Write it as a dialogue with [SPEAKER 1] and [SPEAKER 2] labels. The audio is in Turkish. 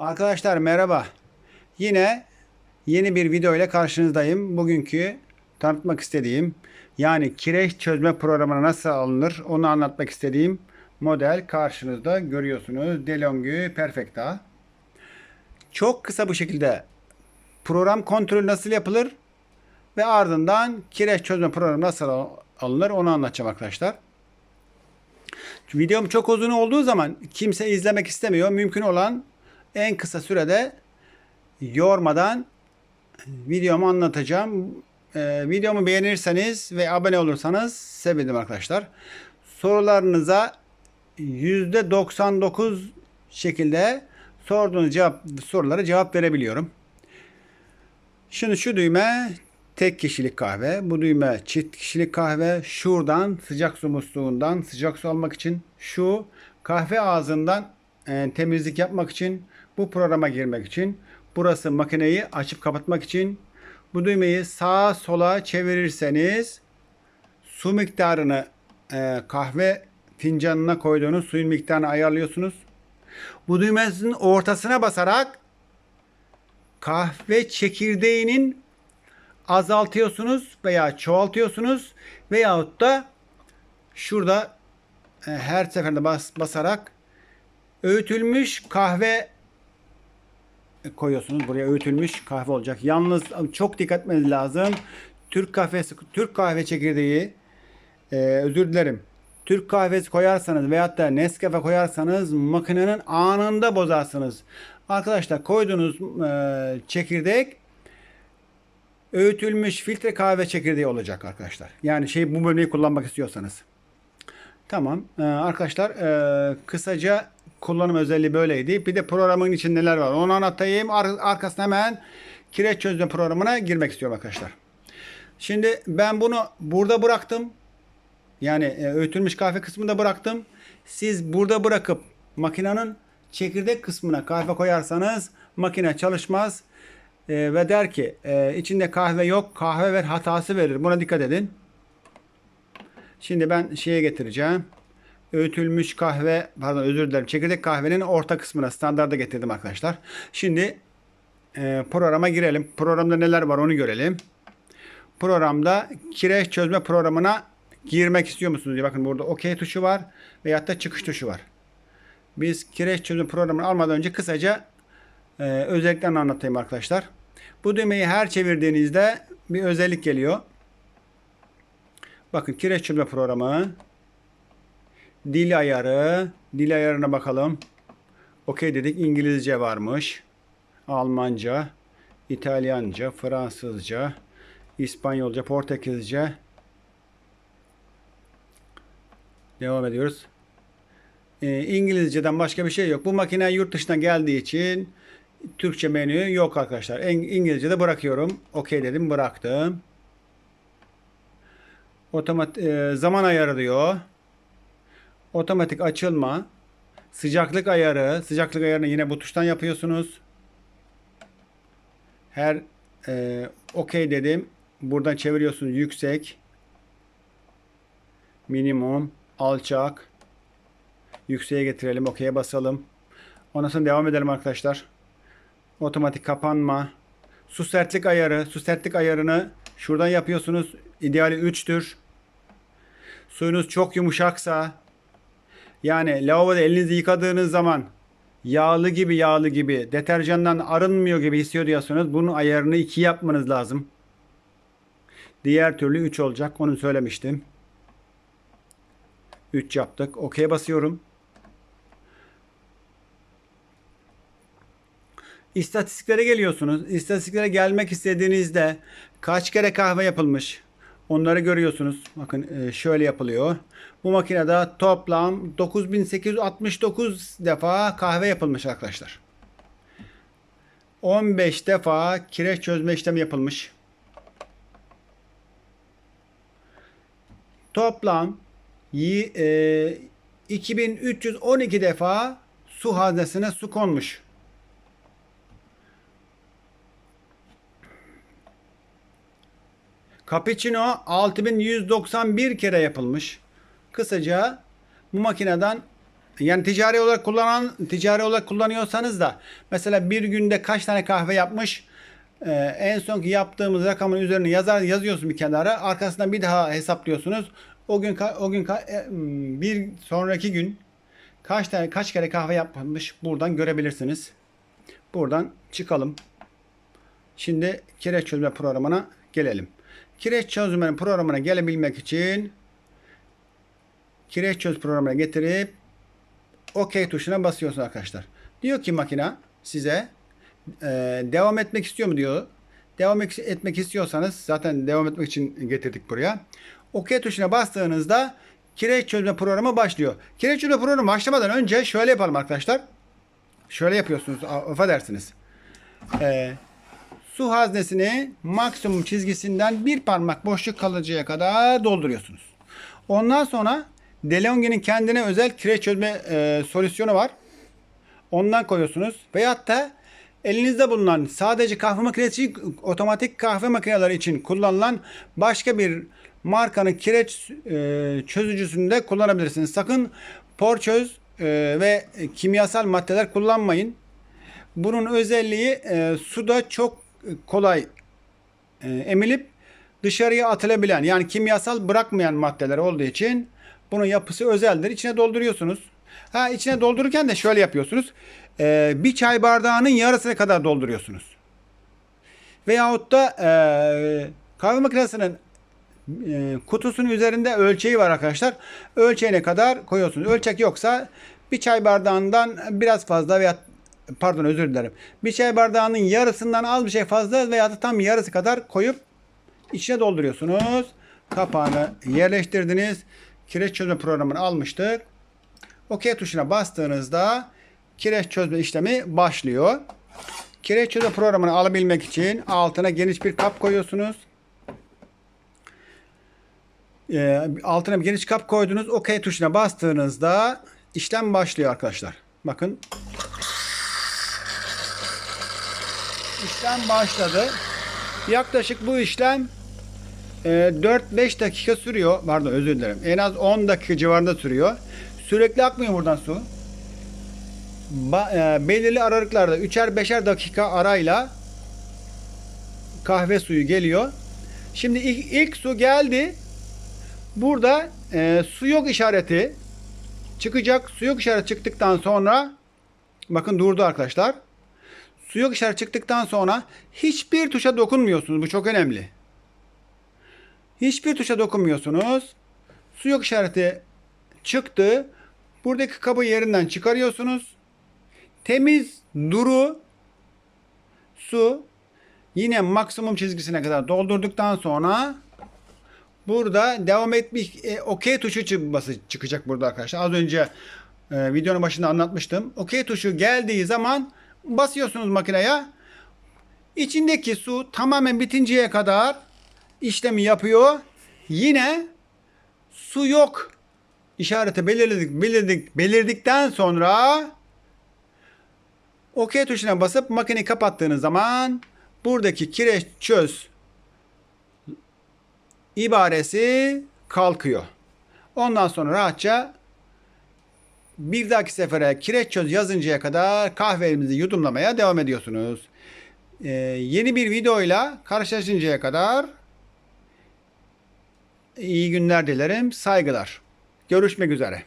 [SPEAKER 1] Arkadaşlar merhaba. Yine yeni bir video ile karşınızdayım. Bugünkü tanıtmak istediğim yani kireç çözme programına nasıl alınır onu anlatmak istediğim model karşınızda görüyorsunuz. DeLonghi Perfecta. Çok kısa bu şekilde program kontrolü nasıl yapılır ve ardından kireç çözme programı nasıl alınır onu anlatacağım arkadaşlar. Videom çok uzun olduğu zaman kimse izlemek istemiyor. Mümkün olan en kısa sürede yormadan videomu anlatacağım. Ee, videomu beğenirseniz ve abone olursanız sevinirim arkadaşlar. Sorularınıza %99 şekilde sorduğunuz cevap, sorulara cevap verebiliyorum. Şimdi şu düğme tek kişilik kahve. Bu düğme çift kişilik kahve. Şuradan sıcak su musluğundan sıcak su almak için. Şu kahve ağzından e, temizlik yapmak için. Bu programa girmek için. Burası makineyi açıp kapatmak için. Bu düğmeyi sağa sola çevirirseniz su miktarını e, kahve fincanına koyduğunuz suyun miktarını ayarlıyorsunuz. Bu düğmesinin ortasına basarak kahve çekirdeğinin azaltıyorsunuz veya çoğaltıyorsunuz veyahut da şurada e, her seferinde bas, basarak öğütülmüş kahve koyuyorsunuz. Buraya öğütülmüş kahve olacak. Yalnız çok dikkat etmeniz lazım. Türk kahvesi, Türk kahve çekirdeği e, özür dilerim. Türk kahvesi koyarsanız veyahut da Nescafe koyarsanız makinenin anında bozarsınız. Arkadaşlar koyduğunuz e, çekirdek öğütülmüş filtre kahve çekirdeği olacak arkadaşlar. Yani şey bu bölümü kullanmak istiyorsanız. Tamam. Ee, arkadaşlar e, kısaca kullanım özelliği böyleydi. Bir de programın için neler var onu anlatayım. Ar- arkasına hemen kireç çözme programına girmek istiyorum arkadaşlar. Şimdi ben bunu burada bıraktım. Yani e, öğütülmüş kahve kısmında bıraktım. Siz burada bırakıp makinenin çekirdek kısmına kahve koyarsanız makine çalışmaz. E, ve der ki e, içinde kahve yok kahve ver hatası verir. Buna dikkat edin. Şimdi ben şeye getireceğim. Öğütülmüş kahve pardon özür dilerim çekirdek kahvenin orta kısmına standarda getirdim arkadaşlar. Şimdi e, programa girelim. Programda neler var onu görelim. Programda kireç çözme programına girmek istiyor musunuz diye. Bakın burada OK tuşu var veyahut da çıkış tuşu var. Biz kireç çözme programını almadan önce kısaca e, özelliklerini anlatayım arkadaşlar. Bu düğmeyi her çevirdiğinizde bir özellik geliyor. Bakın kireç çözme programı. Dil ayarı. Dil ayarına bakalım. Okey dedik. İngilizce varmış. Almanca. İtalyanca. Fransızca. İspanyolca. Portekizce. Devam ediyoruz. Ee, İngilizceden başka bir şey yok. Bu makine yurt dışından geldiği için Türkçe menü yok arkadaşlar. En, İngilizce'de bırakıyorum. Okey dedim. Bıraktım. Otomatik e, zaman ayarı diyor. Otomatik açılma. Sıcaklık ayarı. Sıcaklık ayarını yine bu tuştan yapıyorsunuz. Her e, okey dedim. Buradan çeviriyorsunuz yüksek. Minimum. Alçak. Yükseğe getirelim. Okey'e basalım. Ondan sonra devam edelim arkadaşlar. Otomatik kapanma. Su sertlik ayarı. Su sertlik ayarını şuradan yapıyorsunuz. İdeali 3'tür. Suyunuz çok yumuşaksa yani lavaboda elinizi yıkadığınız zaman yağlı gibi yağlı gibi deterjandan arınmıyor gibi hissediyorsanız bunun ayarını 2 yapmanız lazım. Diğer türlü 3 olacak. Onu söylemiştim. 3 yaptık. Okey basıyorum. İstatistiklere geliyorsunuz. İstatistiklere gelmek istediğinizde kaç kere kahve yapılmış? Onları görüyorsunuz. Bakın e, şöyle yapılıyor. Bu makinede toplam 9869 defa kahve yapılmış arkadaşlar. 15 defa kireç çözme işlemi yapılmış. Toplam yi- e, 2312 defa su haznesine su konmuş. Cappuccino 6191 kere yapılmış. Kısaca bu makineden Yani ticari olarak kullanan ticari olarak kullanıyorsanız da mesela bir günde kaç tane kahve yapmış e, en sonki yaptığımız rakamın üzerine yazar yazıyorsun bir kenara. Arkasından bir daha hesaplıyorsunuz. O gün o gün e, bir sonraki gün kaç tane kaç kere kahve yapmış buradan görebilirsiniz. Buradan çıkalım. Şimdi kireç çözme programına gelelim. Kireç çözmenin programına gelebilmek için kireç çöz programına getirip OK tuşuna basıyorsunuz arkadaşlar. Diyor ki makine size e, devam etmek istiyor mu diyor. Devam ek- etmek istiyorsanız zaten devam etmek için getirdik buraya. OK tuşuna bastığınızda kireç çözme programı başlıyor. Kireç çözme programı başlamadan önce şöyle yapalım arkadaşlar. Şöyle yapıyorsunuz. Affedersiniz. E, su haznesini maksimum çizgisinden bir parmak boşluk kalıncaya kadar dolduruyorsunuz. Ondan sonra DeLonghi'nin kendine özel kireç çözme e, solüsyonu var. Ondan koyuyorsunuz. Veyahut da elinizde bulunan sadece kahve makinesi otomatik kahve makineleri için kullanılan başka bir markanın kireç e, çözücüsünü de kullanabilirsiniz. Sakın porçöz e, ve kimyasal maddeler kullanmayın. Bunun özelliği e, suda çok kolay e, emilip dışarıya atılabilen yani kimyasal bırakmayan maddeler olduğu için bunun yapısı özeldir. İçine dolduruyorsunuz. Ha içine doldururken de şöyle yapıyorsunuz. E, bir çay bardağının yarısına kadar dolduruyorsunuz. Veyahut da e, kahve makinesinin e, kutusunun üzerinde ölçeği var arkadaşlar. Ölçeğine kadar koyuyorsunuz. Ölçek yoksa bir çay bardağından biraz fazla veya pardon özür dilerim. Bir çay bardağının yarısından az bir şey fazla veya da tam yarısı kadar koyup içine dolduruyorsunuz. Kapağını yerleştirdiniz. Kireç çözme programını almıştık. OK tuşuna bastığınızda kireç çözme işlemi başlıyor. Kireç çözme programını alabilmek için altına geniş bir kap koyuyorsunuz. Ee, altına bir geniş kap koydunuz. OK tuşuna bastığınızda işlem başlıyor arkadaşlar. Bakın. İşlem başladı. Yaklaşık bu işlem e, 4-5 dakika sürüyor. Pardon özür dilerim. En az 10 dakika civarında sürüyor. Sürekli akmıyor buradan su. E, belirli aralıklarda 3'er 5'er dakika arayla kahve suyu geliyor. Şimdi ilk, ilk su geldi. Burada e, su yok işareti çıkacak. Su yok işareti çıktıktan sonra bakın durdu arkadaşlar. Su yok işareti çıktıktan sonra hiçbir tuşa dokunmuyorsunuz. Bu çok önemli. Hiçbir tuşa dokunmuyorsunuz. Su yok işareti çıktı. Buradaki kabı yerinden çıkarıyorsunuz. Temiz, duru su yine maksimum çizgisine kadar doldurduktan sonra burada devam etmiş e, OK tuşu çıkması çıkacak burada arkadaşlar. Az önce e, videonun başında anlatmıştım. OK tuşu geldiği zaman basıyorsunuz makineye. İçindeki su tamamen bitinceye kadar işlemi yapıyor. Yine su yok işareti belirledik, belirledik, belirdikten sonra OK tuşuna basıp makineyi kapattığınız zaman buradaki kireç çöz ibaresi kalkıyor. Ondan sonra rahatça bir dahaki sefere kireç çöz yazıncaya kadar kahvenizi yudumlamaya devam ediyorsunuz. Ee, yeni bir videoyla karşılaşıncaya kadar iyi günler dilerim. Saygılar. Görüşmek üzere.